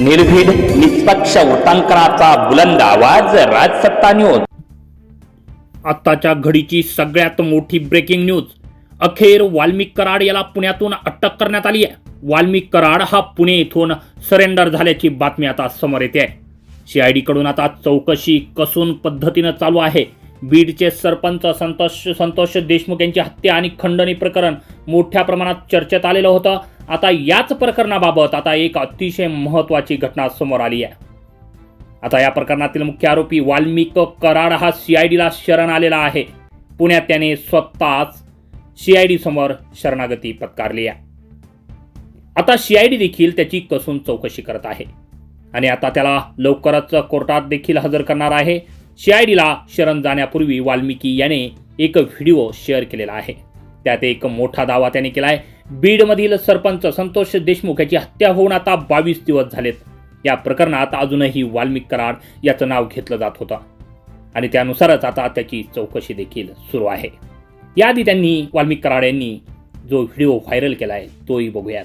निर्भीड निष्पक्ष वृत्तांकनाचा बुलंद आवाज राजसत्ता न्यूज आत्ताच्या घडीची सगळ्यात मोठी ब्रेकिंग न्यूज अखेर वाल्मिक कराड याला पुण्यातून अटक करण्यात आली आहे. वाल्मिक कराड हा पुणे येथून सरेंडर झाल्याची बातमी आता समोर येते आहे. सीआयडी कडून आता चौकशी कसून पद्धतीनं चालू आहे. बीडचे सरपंच संतोष संतोष देशमुख यांची हत्या आणि खंडणी प्रकरण मोठ्या प्रमाणात चर्चेत आलेलं होतं. आता याच प्रकरणाबाबत आता एक अतिशय महत्त्वाची घटना समोर आली आहे. आता या प्रकरणातील मुख्य आरोपी वाल्मिक कराड हा सीआयडीला शरण आलेला आहे. पुण्यात त्याने स्वतःच सीआयडी समोर शरणागती पत्कारली आहे. आता सीआयडी देखील त्याची कसून चौकशी करत आहे. आणि आता त्याला लवकरच कोर्टात देखील हजर करणार आहे. सीआयडीला शरण जाण्यापूर्वी वाल्मिकी याने एक व्हिडिओ शेअर केलेला आहे. त्यात एक मोठा दावा त्याने केला आहे बीडमधील सरपंच संतोष देशमुख याची हत्या होऊन आता बावीस दिवस झालेत. या प्रकरणात अजूनही वाल्मिक कराड याचं नाव घेतलं जात होतं. आणि त्यानुसारच आता त्याची चौकशी देखील सुरू आहे. याआधी त्यांनी वाल्मिक कराड यांनी जो व्हिडिओ व्हायरल केला आहे तोही बघूयात.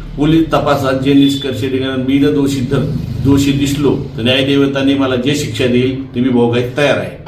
पोलीस तपासात जे निष्कर्ष दिल्यानंतर मी जर दोषी दोषी दिसलो तर न्यायदेवतांनी मला जे शिक्षा देईल ते मी भोगायला तयार आहे.